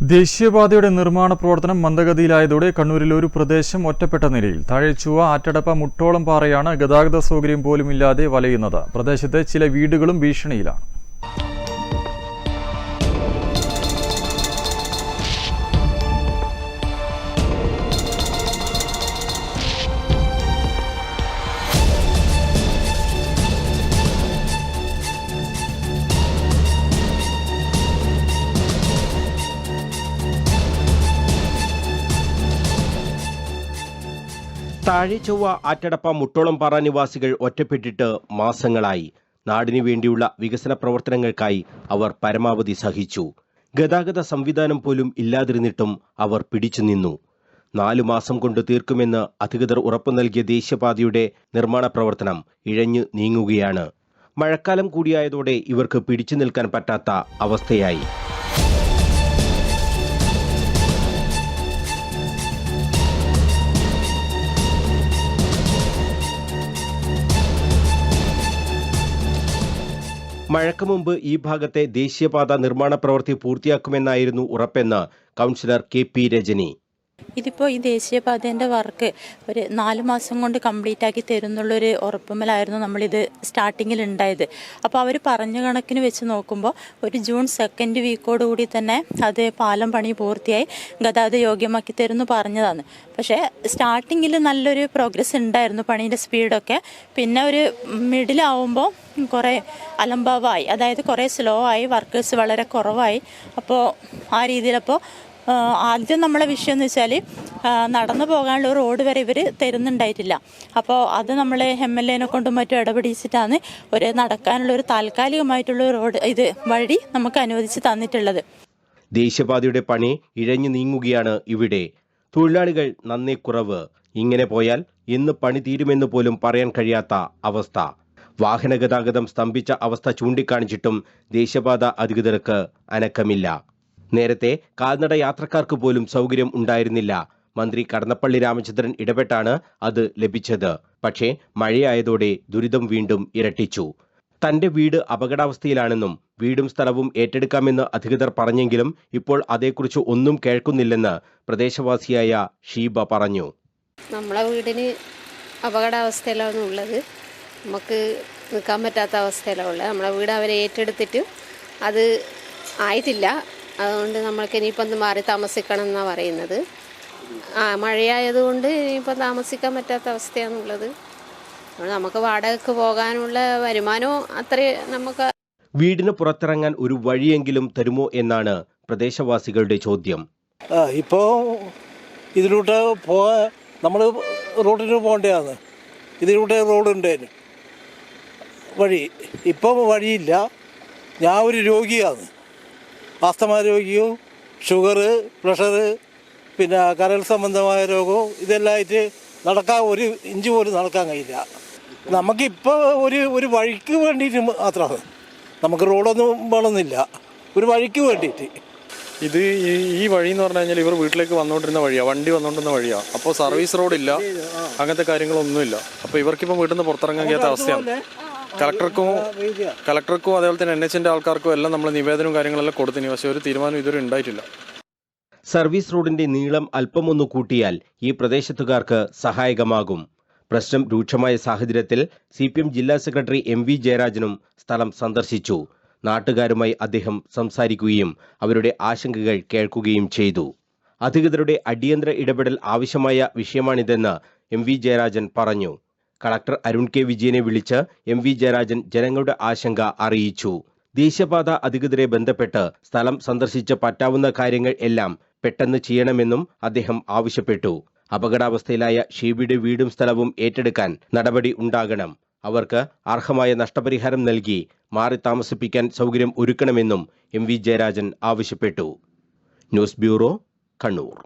ദേശീയപാതയുടെ നിർമ്മാണ പ്രവർത്തനം മന്ദഗതിയിലായതോടെ കണ്ണൂരിൽ ഒരു പ്രദേശം ഒറ്റപ്പെട്ട നിലയിൽ. താഴെച്ചുവ ആറ്റടപ്പ മുട്ടോളം പാറയാണ് ഗതാഗത സൗകര്യം പോലുമില്ലാതെ വലയുന്നത്. പ്രദേശത്തെ ചില വീടുകളും ഭീഷണിയിലാണ്. താഴെ ചൊവ്വ മുട്ടോളം പാറ നിവാസികൾ ഒറ്റപ്പെട്ടിട്ട് മാസങ്ങളായി. നാടിനു വേണ്ടിയുള്ള വികസന പ്രവർത്തനങ്ങൾക്കായി അവർ പരമാവധി സഹിച്ചു. ഗതാഗത സംവിധാനം പോലും ഇല്ലാതിരുന്നിട്ടും അവർ പിടിച്ചു നിന്നു. നാലു മാസം കൊണ്ട് തീർക്കുമെന്ന് അധികൃതർ ഉറപ്പു നൽകിയ ദേശീയപാതയുടെ നിർമ്മാണ പ്രവർത്തനം ഇഴഞ്ഞു നീങ്ങുകയാണ്. മഴക്കാലം കൂടിയായതോടെ ഇവർക്ക് പിടിച്ചു നിൽക്കാൻ പറ്റാത്ത അവസ്ഥയായി. മഴയ്ക്ക് മുമ്പ് ഈ ഭാഗത്തെ ദേശീയപാത നിർമ്മാണ പ്രവൃത്തി പൂർത്തിയാക്കുമെന്നായിരുന്നു ഉറപ്പെന്ന് കൗൺസിലർ കെ പി രജനി. ഇതിപ്പോൾ ഈ ദേശീയപാതേന്റെ വർക്ക് ഒരു നാല് മാസം കൊണ്ട് കംപ്ലീറ്റ് ആക്കി തരുന്നുള്ളൊരു ഉറപ്പുമലായിരുന്നു നമ്മളിത് സ്റ്റാർട്ടിങ്ങിൽ ഉണ്ടായത്. അപ്പോൾ അവർ പറഞ്ഞ കണക്കിന് വെച്ച് നോക്കുമ്പോൾ ഒരു ജൂൺ സെക്കൻഡ് വീക്കോട് കൂടി തന്നെ അത് പാലം പണി പൂർത്തിയായി ഗതാഗത യോഗ്യമാക്കി തരുന്നു പറഞ്ഞതാണ്. പക്ഷേ സ്റ്റാർട്ടിങ്ങിൽ നല്ലൊരു പ്രോഗ്രസ് ഉണ്ടായിരുന്നു പണീന്റെ സ്പീഡൊക്കെ. പിന്നെ ഒരു മിഡിലാവുമ്പോൾ കുറേ അലംഭാവമായി. അതായത് കുറേ സ്ലോ ആയി വർക്കേഴ്സ് വളരെ കുറവായി. അപ്പോൾ ആ രീതിയിലപ്പോൾ ആദ്യം നമ്മളെ വിഷയം എന്ന് വെച്ചാൽ നടന്നു പോകാനുള്ള റോഡ് വരെ ഇവർ തരുന്നുണ്ടായിട്ടില്ല. അപ്പോൾ അത് നമ്മൾ എം എൽ എനെ കൊണ്ടും മറ്റും ഇടപെടിച്ചിട്ടാണ് ഒരു നടക്കാനുള്ള ഒരു താൽക്കാലികമായിട്ടുള്ള റോഡ് ഇത് വഴി നമുക്ക് അനുവദിച്ച് തന്നിട്ടുള്ളത്. ദേശീയപാതയുടെ പണി ഇഴഞ്ഞു നീങ്ങുകയാണ് ഇവിടെ. തൊഴിലാളികൾ നന്ദി കുറവ്. ഇങ്ങനെ പോയാൽ എന്ന് പണി തീരുമെന്ന് പോലും പറയാൻ കഴിയാത്ത അവസ്ഥ. വാഹന ഗതാഗതം സ്തംഭിച്ച അവസ്ഥ ചൂണ്ടിക്കാണിച്ചിട്ടും ദേശീയപാത അധികൃതർക്ക് അനക്കമില്ല. നേരത്തെ കാൽനട യാത്രക്കാർക്ക് പോലും സൗകര്യം ഉണ്ടായിരുന്നില്ല. മന്ത്രി കടന്നപ്പള്ളി രാമചന്ദ്രൻ ഇടപെട്ടാണ് അത് ലഭിച്ചത്. പക്ഷേ മഴയായതോടെ ദുരിതം വീണ്ടും ഇരട്ടിച്ചു. തന്റെ വീട് അപകടാവസ്ഥയിലാണെന്നും വീടും സ്ഥലവും ഏറ്റെടുക്കാമെന്ന് അധികൃതർ പറഞ്ഞെങ്കിലും ഇപ്പോൾ അതേക്കുറിച്ച് ഒന്നും കേൾക്കുന്നില്ലെന്ന് പ്രദേശവാസിയായ ഷീബ പറഞ്ഞു. നമ്മളെ വീടിന് അപകടാവസ്ഥയിലാണ് ഉള്ളത്. നമുക്ക് നിൽക്കാൻ പറ്റാത്ത അവസ്ഥയിലാണ് ഉള്ളത്. നമ്മളെ വീട് അവരെ ഏറ്റെടുത്തിട്ട് അത് ആയിട്ടില്ല. അതുകൊണ്ട് നമ്മൾക്ക് ഇനിയിപ്പോൾ ഒന്ന് മാറി താമസിക്കണം എന്നാണ് പറയുന്നത്. ആ മഴയായതുകൊണ്ട് ഇനിയിപ്പോൾ താമസിക്കാൻ പറ്റാത്ത അവസ്ഥയാണുള്ളത്. നമുക്ക് വാടകയ്ക്ക് പോകാനുള്ള വരുമാനവും അത്ര നമുക്ക് വീടിന് പുറത്തിറങ്ങാൻ ഒരു വഴിയെങ്കിലും തരുമോ എന്നാണ് പ്രദേശവാസികളുടെ ചോദ്യം. ഇപ്പോ ഇപ്പോൾ ഇതിലൂടെ പോവാ നമ്മൾ റോഡിന് പോകേണ്ടതാണ്. ഇതിലൂടെ റോഡ് ഉണ്ടായിരുന്നു വഴി ഇപ്പം വഴിയില്ല. ഞാൻ ഒരു രോഗിയാണ്. ആസ്തമ രോഗിയോ ഷുഗർ പ്രഷർ പിന്നെ കരൾ സംബന്ധമായ രോഗവും ഇതെല്ലാമായിട്ട് നടക്കാൻ ഒരു ഇഞ്ച് പോലും നടക്കാൻ കഴിയില്ല. നമുക്കിപ്പോൾ ഒരു ഒരു വഴിക്ക് വേണ്ടിയിട്ട് മാത്രമാണ്. നമുക്ക് റോഡൊന്നും വേണമെന്നില്ല. ഒരു വഴിക്ക് വേണ്ടിയിട്ട്. ഇത് ഈ ഈ വഴി എന്ന് പറഞ്ഞു കഴിഞ്ഞാൽ ഇവർ വീട്ടിലേക്ക് വന്നുകൊണ്ടിരുന്ന വഴിയാണ് വണ്ടി വന്നുകൊണ്ടിരുന്ന വഴിയാണ് അപ്പോൾ സർവീസ് റോഡില്ല അങ്ങനത്തെ കാര്യങ്ങളൊന്നുമില്ല. അപ്പോൾ ഇവർക്കിപ്പോൾ വീട്ടിൽ നിന്ന് പുറത്തിറങ്ങാൻ കഴിയാത്ത അവസ്ഥയാണ്. കളക്ടർക്കും കളക്ടർക്കും അതേപോലെ തന്നെ എൻ എച്ചിന്റെ ആൾക്കാർക്കും എല്ലാം നമ്മൾ നിവേദനവും കാര്യങ്ങളെല്ലാം കൊടുത്തിനി പക്ഷേ ഒരു തീരുമാനം ഇതുവരെ ഉണ്ടായിട്ടില്ല. സർവീസ് റോഡിന്റെ നീളം അല്പമൊന്നു കൂട്ടിയാൽ ഈ പ്രദേശത്തുകാർക്ക് സഹായകമാകും. പ്രശ്നം രൂക്ഷമായ സാഹചര്യത്തിൽ സി പി എം ജില്ലാ സെക്രട്ടറി എം വി ജയരാജനും സ്ഥലം സന്ദർശിച്ചു. നാട്ടുകാരുമായി അദ്ദേഹം സംസാരിക്കുകയും അവരുടെ ആശങ്കകൾ കേൾക്കുകയും ചെയ്തു. അധികൃതരുടെ അടിയന്തര ഇടപെടൽ ആവശ്യമായ വിഷയമാണിതെന്ന് എം വി ജയരാജൻ പറഞ്ഞു. കളക്ടർ അരുൺ കെ വിജയനെ വിളിച്ച് എം വി ജയരാജൻ ജനങ്ങളുടെ ആശങ്ക അറിയിച്ചു. ദേശീയപാത അധികൃതരെ ബന്ധപ്പെട്ട് സ്ഥലം സന്ദർശിച്ച് പറ്റാവുന്ന കാര്യങ്ങൾ എല്ലാം പെട്ടെന്ന് ചെയ്യണമെന്നും അദ്ദേഹം ആവശ്യപ്പെട്ടു. അപകടാവസ്ഥയിലായ ഷീബിയുടെ വീടും സ്ഥലവും ഏറ്റെടുക്കാൻ നടപടി ഉണ്ടാകണം. അവർക്ക് അർഹമായ നഷ്ടപരിഹാരം നൽകി മാറി താമസിപ്പിക്കാൻ സൗകര്യം ഒരുക്കണമെന്നും എം വി ജയരാജൻ ആവശ്യപ്പെട്ടു. News bureau Kannur.